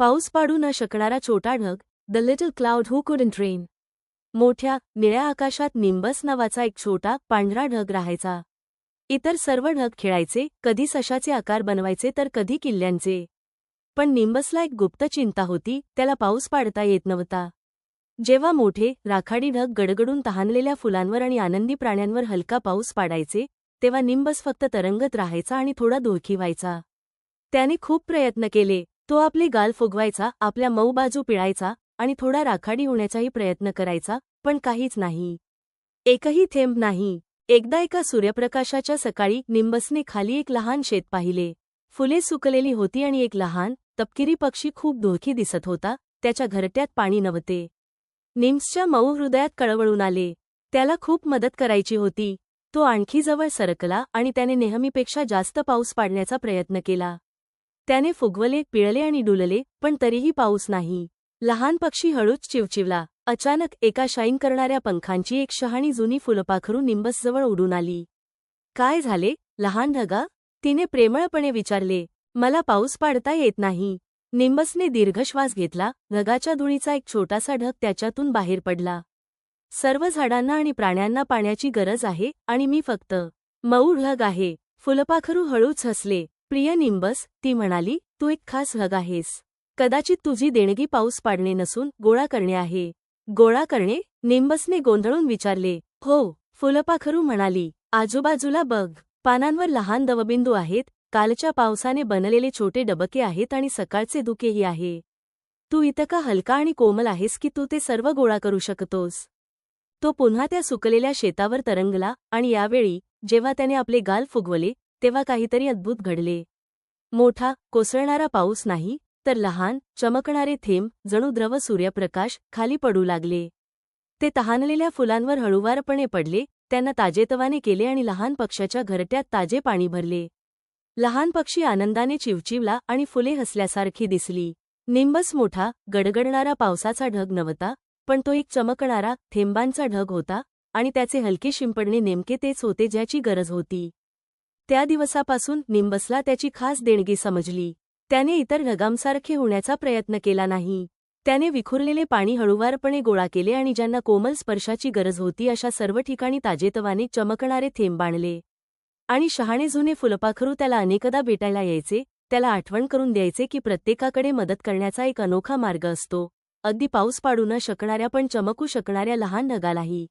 पाऊस पाडू न शकणारा छोटा ढग the little cloud who couldn't rain मोठ्या निळ्या आकाशात निंबस नावाचा एक छोटा पांढरा ढग राहायचा. इतर सर्व ढग खेळायचे कधी सशाचे आकार बनवायचे तर कधी किल्ल्यांचे. पण निंबसला एक गुप्त चिंता होती त्याला पाऊस पाडता येत नव्हता. जेव्हा मोठे राखाडी ढग गडगडून तहानलेल्या फुलांवर आणि आनंदी प्राण्यांवर हलका पाऊस पाडायचे तेव्हा निंबस फक्त तरंगत राहायचा आणि थोडा दोळखी व्हायचा. त्याने खूप प्रयत्न केले तो आपले गाल फुगवायचा आपल्या मऊ बाजू पिळायचा आणि थोडा राखाडी होण्याचाही प्रयत्न करायचा पण काहीच नाही. एकही थेंब नाही. एकदा एका सूर्यप्रकाशाच्या सकाळी निंबसने खाली एक लहान शेत पाहिले. फुले सुकलेली होती आणि एक लहान तपकिरी पक्षी खूप धोकी दिसत होता त्याच्या घरट्यात पाणी नव्हते. निम्सच्या मऊ हृदयात कळवळून आले. त्याला खूप मदत करायची होती. तो आणखी जवळ सरकला आणि त्याने नेहमीपेक्षा जास्त पाऊस पाडण्याचा प्रयत्न केला. त्याने फुगवले पिळले आणि डुलले पण तरीही पाऊस नाही. लहान पक्षी हळूच चिवचिवला. अचानक एका शाईन करणाऱ्या पंखांची एक शहाणी जुनी फुलपाखरू निंबसजवळ उडून आली. काय झाले? लहान ढगा? तिने प्रेमळपणे विचारले. मला पाऊस पाडता येत नाही. निंबसने दीर्घश्वास घेतला. ढगाच्या धुळीचा एक छोटासा ढग त्याच्यातून बाहेर पडला. सर्व झाडांना आणि प्राण्यांना पाण्याची गरज आहे आणि मी फक्त मऊ ढग आहे. फुलपाखरू हळूच हसले. प्रिय निंबस ती म्हणाली तू एक खास ढग आहेस. कदाचित तुझी देणगी पाऊस पाडणे नसून गोळा करणे आहे. गोळा करणे निंबसने गोंधळून विचारले. हो फुलपाखरू म्हणाली आजूबाजूला बघ. पानांवर लहान दवबिंदू आहेत. कालच्या पावसाने बनलेले छोटे डबके आहेत आणि सकाळचे धुकेही आहे. तू इतका हलका आणि कोमल आहेस की तू ते सर्व गोळा करू शकतोस? तो पुन्हा त्या सुकलेल्या शेतावर तरंगला आणि यावेळी जेव्हा त्याने आपले गाल फुगवले तेव्हा काहीतरी अद्भुत घडले. मोठा कोसळणारा पाऊस नाही तर लहान चमकणारे थेंब जणू द्रव सूर्यप्रकाश खाली पडू लागले. ते तहानलेल्या फुलांवर हळुवारपणे पडले त्यांना ताजेतवाने केले आणि लहान पक्ष्याच्या घरट्यात ताजे पाणी भरले. लहान पक्षी आनंदाने चिवचिवला आणि फुले हसल्यासारखी दिसली. निंबस मोठा गडगडणारा पावसाचा ढग नव्हता पण तो एक चमकणारा थेंबांचा ढग होता आणि त्याचे हलके शिंपडणे नेमके तेच होते ज्याची गरज होती. त्या दिवसापासून निंबसला त्याची खास देणगी समजली. त्याने इतर ढगांसारखे होण्याचा प्रयत्न केला नाही. त्याने विखुरलेले पाणी हळुवारपणे गोळा केले आणि ज्यांना कोमल स्पर्शाची गरज होती अशा सर्व ठिकाणी ताजेतवाने चमकणारे थेंब बांधले. आणि शहाणे जुने फुलपाखरू त्याला अनेकदा भेटायला यायचे त्याला आठवण करून द्यायचे की प्रत्येकाकडे मदत करण्याचा एक अनोखा मार्ग असतो. अगदी पाऊस पाडू न शकणाऱ्या पण चमकू शकणाऱ्या लहान ढगालाही.